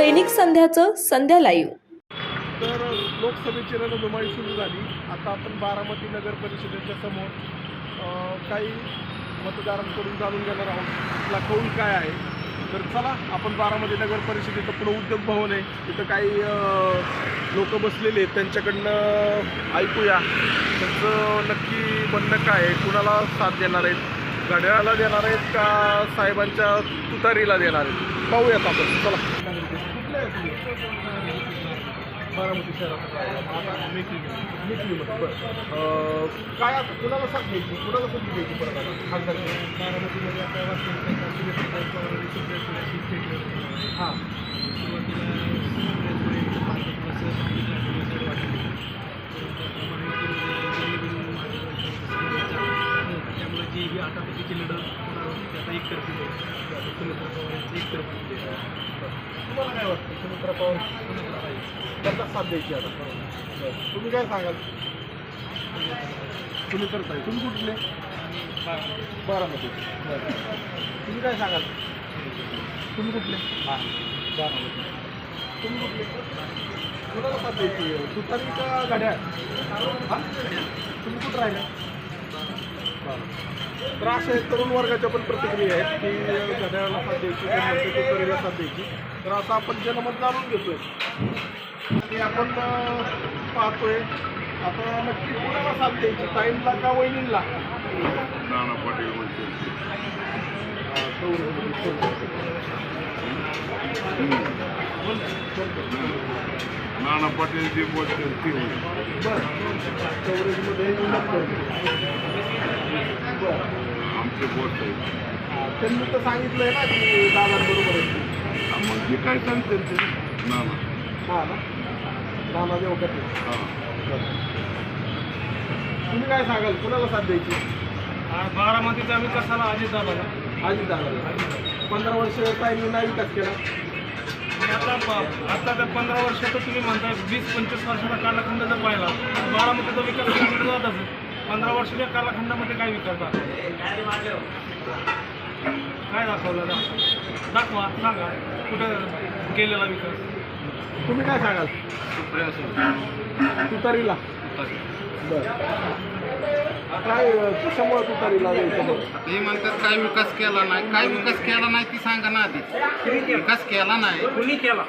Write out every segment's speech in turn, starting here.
दैनिक संध्याचं संध्या live तर लोकसभेची रणधुमाळी सुरू झाली. आता आपण बारामती नगर परिषदेच्या समोर काही मतदारांकडून जाणून घेणार आहोत. आपला कौल काय आहे? तर चला आपण बारामती नगर परिषदेचं पुढं उद्योग भवन आहे. तिथं काही लोक बसलेले आहेत. त्यांच्याकडनं ऐकूया. त्यांचं नक्की म्हणणं काय आहे? कुणाला साथ देणार आहेत? घड्याळाला देणार आहेत का साहेबांच्या तुतारीला देणार आहेत? पाहूयात आपण. चला. बारामती शहरात मेकलीमध्ये बरं काय आता कुणाला साथ घ्यायची कुणाला संधी घ्यायची परत आता खासदार बारामतीमध्ये आता हां. त्यामुळे जे ही आटापटीची लढत आता सुमित्रा पवार यांची एकतर्फी तुम्हाला काय वाटतं सुमित्रा पवार त्यांना साथ द्यायची आता बरं. तुम्ही काय सांगाल तुम्ही करताय तुम्ही कुठले बारामती बरं तुम्ही काय सांगाल तुम्ही कुठले बारामती तुम्ही कुठले कुणाला साथ द्यायची तुतारी का गाड्या हां तुम्ही कुठं राहिल्या तर अशा तरुण वर्गाच्या पण प्रतिक्रिया आहेत की घड्याळाला साथ द्यायची तुतारीला साथ द्यायची. तर आता आपण जनमत जाणून घेतोय. आणि आपण पाहतोय आता नक्की कोणाला साथ द्यायची? टाईमला का वहिनीला? नाना पाटील म्हणते. नाना पाटील जे बोलते ते होईल. कव्हरेजमध्ये बरं. बोट आहे. त्यांनी तर सांगितलंय ना की दादांबरोबर आहे. मग जे काय सांगते ते? हां ना? नाना हा. तुम्ही काय सांगाल? कुणाला साथ द्यायची? बारामतीचा विकासाला अजित दादा आधी दादा पंधरा वर्ष टाईम नाही विकास केला. आणि आता आता त्या पंधरा वर्षात तुम्ही म्हणताय वीस पंचवीस वर्षाचा कालखंड जर पाहिला तर बारामतीचा विकास चांगला जात असेल पंधरा वर्षाच्या कालखंडामध्ये काय विकास दाखवा काय दाखवलं दाखवा दाखवा सांगा. कुठं गेलेला विकास तुम्ही काय सांगाल? तुतारीला. काय कशामुळे तुतारीला? हे म्हणतात काय विकास केला नाही. काय विकास केला नाही ती सांगा ना आधी. विकास केला नाही. कुणी केला?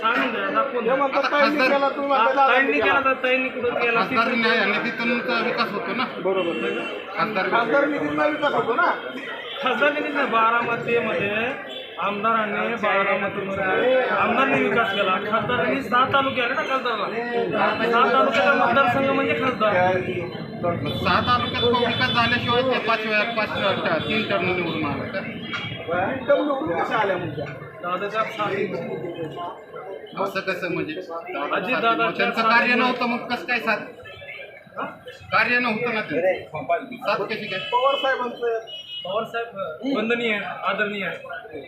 सांगून द्या दाखवून हे द्या आता खासदार- ताईंनी केला. तर ताईंनी कुठं केला? खासदार न्याय आणि तिथून तर विकास होतो ना. बरोबर. खासदार खासदार निधीचा विकास होतो ना. खासदार निधी नाही बारामतीमध्ये आमदारांनी बारामतीमध्ये आमदारांनी विकास केला. खासदारांनी सहा तालुके आले ना खासदारला. सहा तालुक्याचा मतदारसंघ म्हणजे खासदार. सहा तालुक्यात तो विकास झाल्याशिवाय ते पाच वेळा पाच वेळा तीन टर्म निवडून आला तर एकदम निवडून कशा आल्या म्हणजे दादाच्या साथी असं कसं म्हणजे? दादा त्यांचं कार्य नव्हतं मग कसं काय साथ? कार्य नव्हतं ना ते साथ कशी काय? पवार साहेबांचं. पवार साहेब वंदनीय आदरणीय.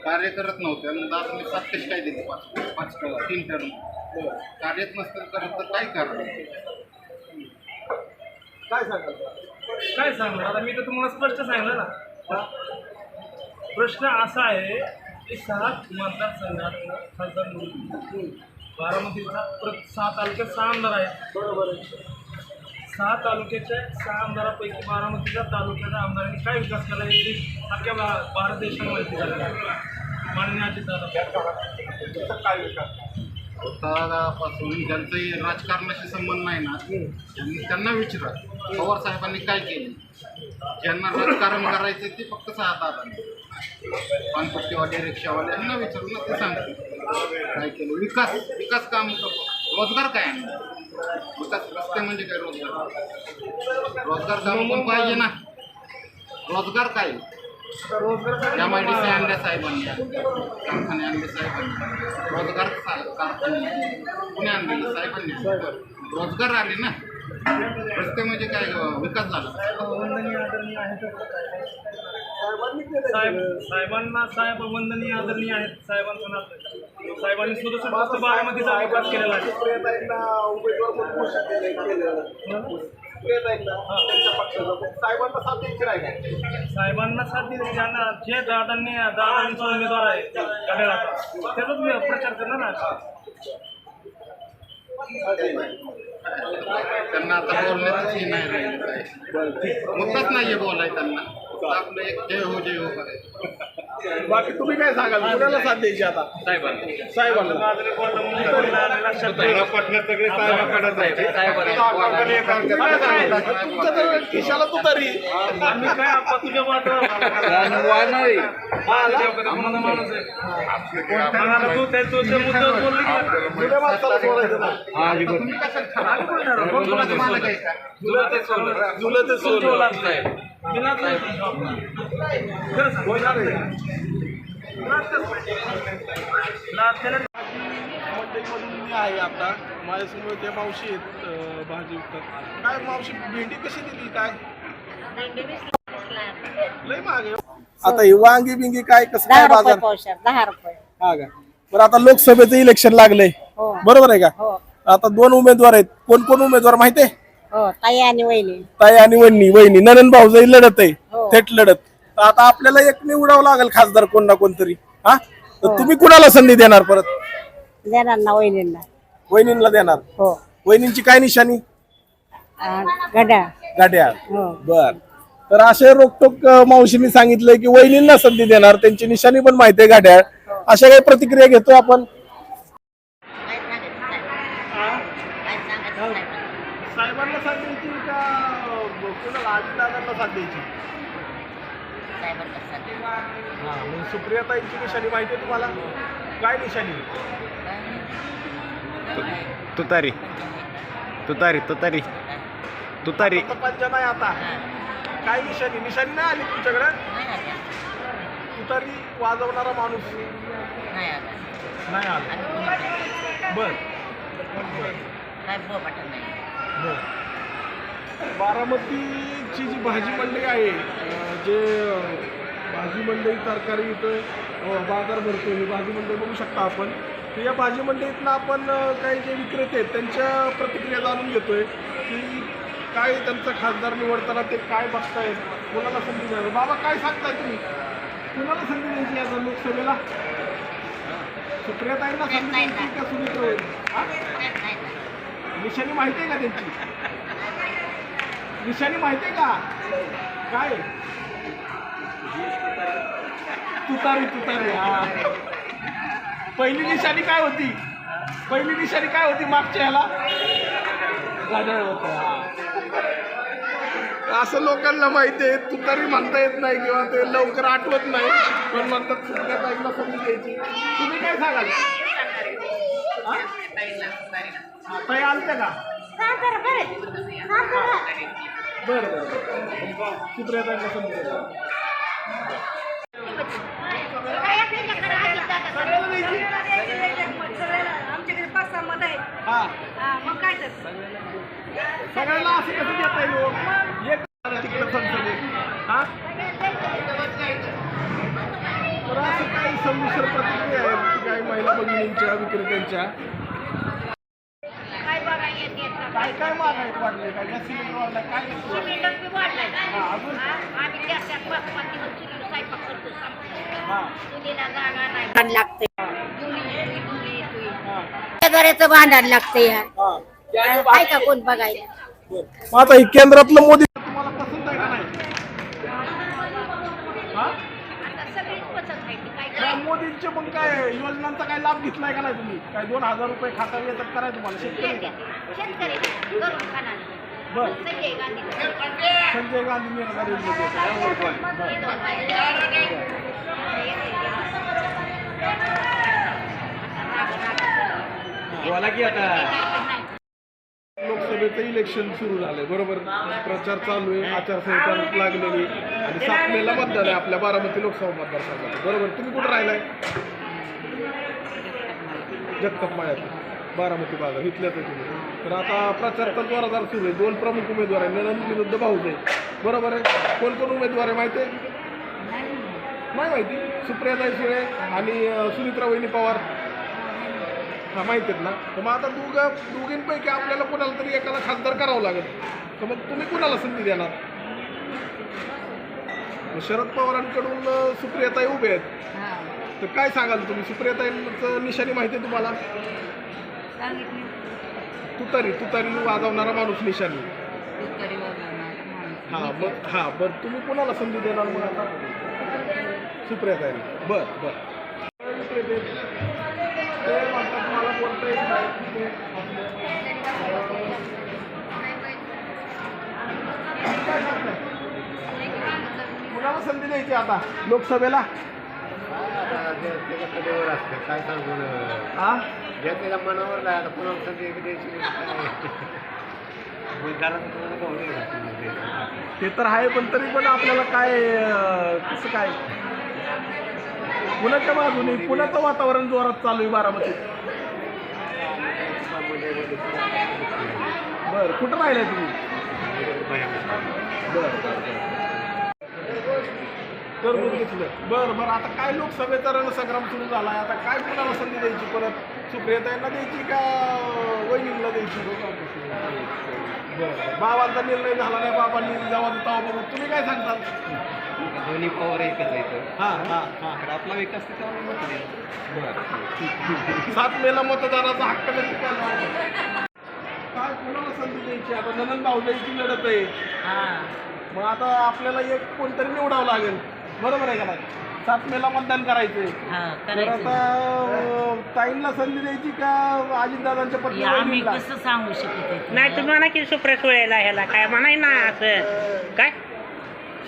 कार्य करत नव्हते आणि दादांनी साथ कशी काय दिली? पाच पाच तीन टर्म कार्यच नसतं करत तर काय करणार काय सांगाल? काय सांगणार आता मी तर तुम्हाला स्पष्ट सांगितलं ना. प्रश्न असा आहे सहा मतदारसंघात खासदार निवडून बारामतीचा प्र सहा तालुक्यात सहा आमदार आहेत. बरोबर आहे. सहा तालुक्याच्या सहा आमदारापैकी बारामतीच्या तालुक्याच्या आमदारांनी काय विकास केला याची अख्ख्या भा भारत देशाला माहिती झाली माननीय अजित दादा त्याचा काय विकास? पासून ज्यांचंही राजकारणाशी संबंध नाही ना त्यांनी त्यांना विचारा. पवार साहेबांनी काय केले? ज्यांना राजकारण करायचं ते फक्त सहा दादा पानपट्टीवाले रिक्षावाले यांना विचारून ना ते सांगते काय केलं? विकास विकास काम करतो रोजगार काय आहे? विकास रस्ते म्हणजे काय रोजगार? रोजगार काम पण पाहिजे ना. रोजगार काय? एम आय डी सी आणल्या साहेबांनी. कारखाने आणले साहेबांनी. रोजगार कारखाने कुणी आणलेले साहेबांनी आणले. रोजगार आले ना. रस्ते म्हणजे काय? विकास झाला. वंदनीय आदरणीय आहेत साहेबांनी केलं साहेब साहेबांना साहेब वंदनीय आदरणीय आहेत. साहेबांचं नाव नाही. साहेबांनी सुद्धा सुद्धा बारामतीचा विकास केलेला आहे. उमेदवार म्हणून घोषित साहेबांना साथ साहेबांना दिली ज्यांना जे दादांनी दादांचा उमेदवार आहे घड्याळाचा. त्याचाच मी प्रचार करणार ना त्यांना आता बोलण्यातच हे नाही मुद्दाच नाहीये बोलाय त्यांना. फक्त आपलं एक जय हो जय हो करायचं बाकी तुम्ही काय सांगाल? कुणाला साथ द्यायची आता? साहेबांना. सांगाल? तुमच्या तर खिशाला तू तरी. आम्ही काय तुझ्या तुला ते सांग. होणार आहे. लाभ त्याला मंडईमधून मी आहे आता माझ्यासमोर त्या मावशी आहेत भाजी विकतात काय मावशी भेंडी कशी दिली काय लय आहे आता ही वांगी बिंगी काय कसं दहा काय रुपये बाजार? पावशेर दहा रुपये. हा का? बरं आता लोकसभेचं इलेक्शन लागलंय. हो. बरोबर आहे का? हो. आता दोन उमेदवार आहेत. कोण कोण उमेदवार माहितीये हो ताई आणि वहिनी. ताई आणि वहिनी वहिनी. ननन भाऊजाई लढत आहे. हो. थेट लढत. तर आता आपल्याला एक निवडावं लागेल खासदार कोण ना कोणतरी. हा? तर तुम्ही कुणाला संधी देणार परत? देणार ना वहिनींना. वहिनींना देणार. हो. वहिनींची काय निशाणी? गड्या. गाड्या. हो. बर. तर असे रोकटोक मावशींनी सांगितलंय की वहिनींना संधी देणार त्यांची निशाणी पण माहिती आहे गाड्या अशा काही प्रतिक्रिया घेतो आपण. साहेबांना साथ द्यायची का कोणाला आजीदादांना साथ द्यायची? हा मग सुप्रियाताईंची निशाणी माहिती आहे तुम्हाला? काय निशाणी? तुतारी. तुतारी तुतारी. तुतारी. पंजा नाही आता. काय निशाणी निशाणी नाही आली तुमच्याकडे? तुतारी वाजवणारा माणूस. नाही आला. बर. बर. बारामतीची जी भाजी मंडई आहे अं, जे अं, भाजी मंडई तरकारी इथं अं, बाजार भरतो ही भाजी मंडई बघू शकता आपण. तर या भाजी मंडईतनं आपण अं, काही जे विक्रेते आहेत त्यांच्या प्रतिक्रिया जाणून घेतोय की काय त्यांचा खासदार निवडताना ते काय बघतायत? कोणाला संधी द्यावी बाबा काय सांगताय तुम्ही? कोणाला संधी द्यायची आता लोकसभेला? सुप्रियाताईंना संधी द्यायची का? हा? निशाणी माहिती आहे का त्यांची? निशाणी माहिती आहे का? काय? तुतारी तुतारी हा. पहिली निशाणी काय होती? पहिली निशाणी काय होती मागच्या ह्याला गाड्या होत्या असं लोकांना माहिती आहे तुतारी म्हणता येत नाही किंवा ते लवकर आठवत नाही पण म्हणतात सुप्रिया ताईला संधी द्यायची. तुम्ही काय सांगाल? ताई आलत्या का? बरं बरं सुप्रिया ताईला आमच्याकडे पाच सहा मत आहेत मग काय तर. सगळ्यांना असं कसं देता येईल? संसदेत. हा? तर असं काही संमिश्र प्रतिक्रिया आहेत. की काही महिला भगिनींच्या विक्रेत्यांच्या. काय. काय वाढले गॅस सिलेंडर वाढला. नाही. भांडण लागते भांडण हा. काय का कोण बघायला. आता केंद्रातलं मोदी तुम्हाला पसंत आहे का नाही हा आता सगळीच पसंत आहे ती काय या मोदींचे मग काय योजनांचा काय लाभ घेतलाय का नाही तुम्ही? काय दोन हजार रुपये खाता येतात कराय तुम्हाला? शेतकरी का? बर. संजय गांधी. निराधार योजनेचे. लोकसभेचं इलेक्शन सुरू झालंय बरोबर? प्रचार चालू आहे आचारसंहिता लागलेली आणि सात मेला मतदान आहे आपल्या बारामती लोकसभा मतदारसंघात. बरोबर? तुम्ही कुठं राहिलाय? जगताप माळ्यात बारामती बाजार इथल्याच आहे तुम्ही. तर आता प्रचार तर जोरादार सुरू आहे. दोन प्रमुख उमेदवार आहे ननंद विरुद्ध भाऊजे बरोबर आहे? कोण कोण उमेदवार आहे माहिती आहे? नाही माहिती. सुप्रियाताई सुळे आणि अं, सुनित्रा वहिनी पवार. हा माहिती आहेत ना? तर मग आता दोघं दोघींपैकी आपल्याला कोणाला तरी एकाला खासदार करावं लागेल. तर मग तुम्ही कोणाला संधी देणार? मग शरद पवारांकडून अं, सुप्रियाताई उभे आहेत. तर काय सांगाल तुम्ही? सुप्रियाताईंचं निशाणी माहिती आहे तुम्हाला? तुतारी तुतारी वाजवणारा माणूस निशाणी. हा मग हा बरं तुम्ही कोणाला संधी देणार मग आता? सुप्रियाताईला. बर बर ते म्हणतात मला बोलता येत नाही ते आपले- काय सांगताय? कुणाला संधी द्यायची आता? लोकसभेला? काय सांगू हा ज्याच्या मनावर नाही आता पुन्हा संधी द्यायची ते तर आहे पण तरी पण आपल्याला काय कसं काय? पुण्याच्या बाजूने पुण्याचं वातावरण जोरात चालू आहे बारामतीत? बर कुठं राहिलाय तुम्ही? बर तर मग घेतलं. बरं बरं. आता काय लोकसभेचा रणसंग्राम सुरू झाला आता काय कुणाला संधी द्यायची परत? सुप्रियताईंना द्यायची का वहिनीला द्यायची? बरं. बाबांचा निर्णय झाला नाही बाबांनी जेव्हा बघू तुम्ही काय सांगताल दोन्ही पॉवर एकच आहे हां हां हां. आपला विकास त्याच्यावर मत द्यायचं सात मेला मतदाराचा हक्क नक्की काय काय कोणाला संधी द्यायची? आता ननंद भाऊजाईची लढत आहे. मग आता आपल्याला एक कोणतरी निवडावं लागेल. बरोबर आहे का नाही? सात मेला मतदान करायचंय. तर आता अं, ताईंना संधी द्यायची का अजितदादांच्या पत्नी आम्ही वहिनीला? कसं सांगू शकत नाही तुम्ही म्हणा की सुप्रिया सुळेला ह्याला? काय म्हणाय ना असं? काय?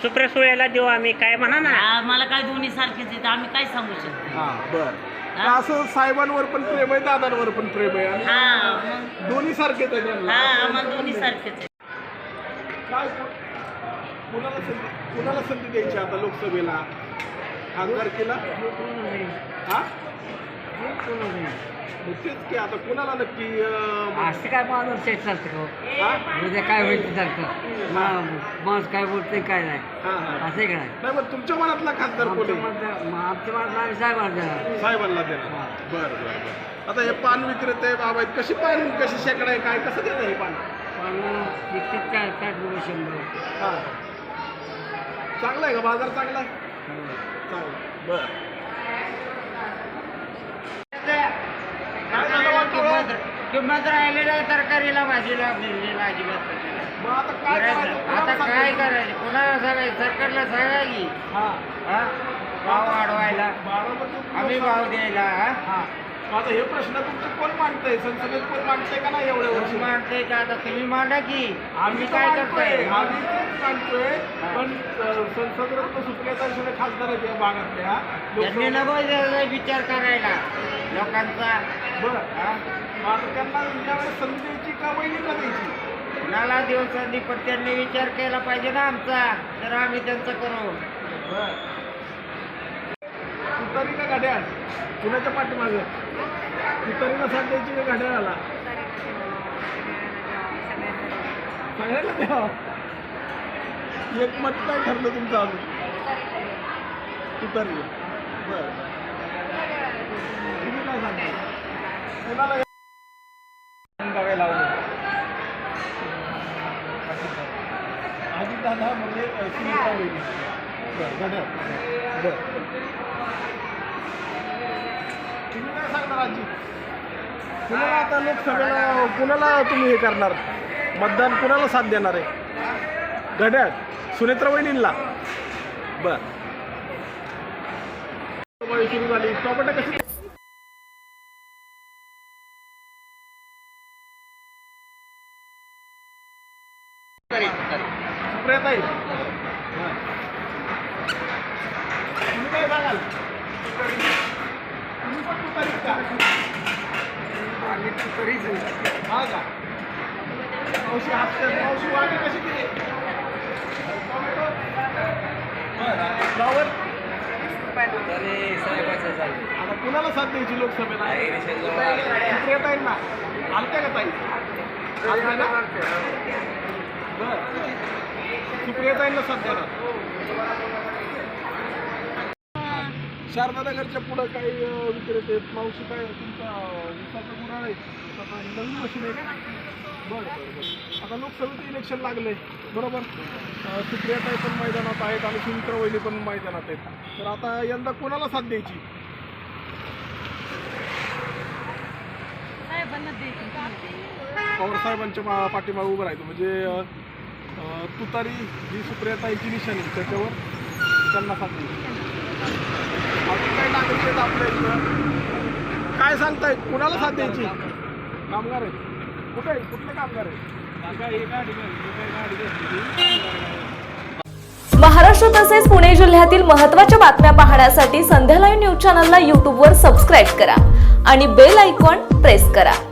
सुप्रिया सुळेला देऊ आम्ही काय म्हणा ना? आम्हाला काय दोन्ही सारखेच येते आम्ही काय सांगू शकतो हा बर. असं साहेबांवर पण प्रेम आहे दादांवर पण प्रेम आहे. आणि हा मग? दोन्ही सारखेच आहे त्यांना. हा आम्हाला दोन्ही सारखेच आहे काय? कुणाला संधी कुणाला संधी द्यायची आता लोकसभेला? खासदारकीला हा? मग तेच की आता कुणाला नक्की अं, असं काय माणूस सेट चालतं का हो? हा? उद्या काय होईल ते चालतं. मा- माणूस काय बोलते काय नाही. हा, हा. असं आहे का नाही? नाही तुमच्या मनातला खासदार कोण आमच्या आहे? मनात- मग आमच्या मनात आम्ही साहेब आणणार साहेबांना देणार बरं बरं बरं. आता हे पान विक्रेते बाबा आहेत कशी पान कशी शेकडा आहे काय कसं देतं हे पान? पण विकतीत काय काय रुपये शंभर. हा. चांगला आहे का? बाजार चांगला आहे? बरं? किंमत राहिलेल्या तरकारीला भाजीला भेंडीला अजिबात आता काय करायचं? कोणाला सांगायचं सरकारला सांगा की हा हा भाव वाढवायला आम्ही भाव द्यायला हा? हा आता हे प्रश्न तुमचे कोण मांडतंय? संसदेत कोण मांडतंय का नाही एवढ्या वर्षी? मांडताय का? आता तुम्ही मांडा की. आम्ही काय करताय? आम्ही तेच मांडतोय. पण अं, संसद रत्न सुप्रिया शिवाय खासदार आहेत या भागातल्या. त्यांनी लोकसभा- नको विचार करायला. लोकांचा. बरं. हा? त्यांना यावेळेस संधी द्यायची का वहिनीला द्यायची? कुणाला दिवसांनी पण त्यांनी विचार केला पाहिजे ना आमचा. तर आम्ही त्यांचं करू. तुतारी का घड्याळ कुणाच्या पाठीमागं. तुतारीला साथ द्यायची का घड्याळाला? सगळ्याला द्या एक मत काय ठरलं तुमचं अजून. तुतारी. बरं. तुम्ही काय सांगता? कुणाला बघायला अजितदादा म्हणजे सुनीता वहिनी बरं घड्याळ. बरं. सांगणार आजी? कुणाला आता लोकसभेला कुणाला तुम्ही हे करणार. मतदान कुणाला साथ देणार आहे. घड्याळ सुनेत्र वहिनींना. बर. सुरू झाली. टोमॅटो कशी? सुप्रियाताई. हां. तुम्ही काय सांगाल? पण तुतारीत का हा का मावशी हसते मावशी वांगे कशी केली फ्लावर आता कुणाला साथ द्यायची लोकसभेला सुप्रियाताईंना आलत्या का ताई आलत्या ना बरं सुप्रियाताईंना साथ देणार शारदानगरच्या पुढं काही विक्रेते आहेत. मावशी काय तुमचा उसाचा गुराळ आहे उसाचा नवीन मशीन आहे का? बरं बरं बरं. आता लोकसभेचं इलेक्शन लागले बरोबर? अं, सुप्रियाताई पण मैदानात आहेत आणि सुमित्रा वहिनी पण मैदानात आहेत. तर आता यंदा कोणाला साथ द्यायची? पवार साहेबांच्या पा- पाठीमागे उभं राहायचं. म्हणजे तुतारी जी सुप्रियाताईंची निशाणी त्याच्यावर त्यांना साथ द्यायची. अजून काही नागरिक आहेत आपल्या इथं काय सांगतायत कुणाला साथ द्यायची? कामगार आहेत. कुठे आहेत? कुठले कामगार आहेत? महाराष्ट्र तसेच पुणे जिल्ह्यातील महत्त्वाच्या बातम्या पाहण्यासाठी संध्या लाईव्ह न्यूज चॅनलला यूट्यूबवर सबस्क्राईब करा आणि बेल आयकॉन प्रेस करा.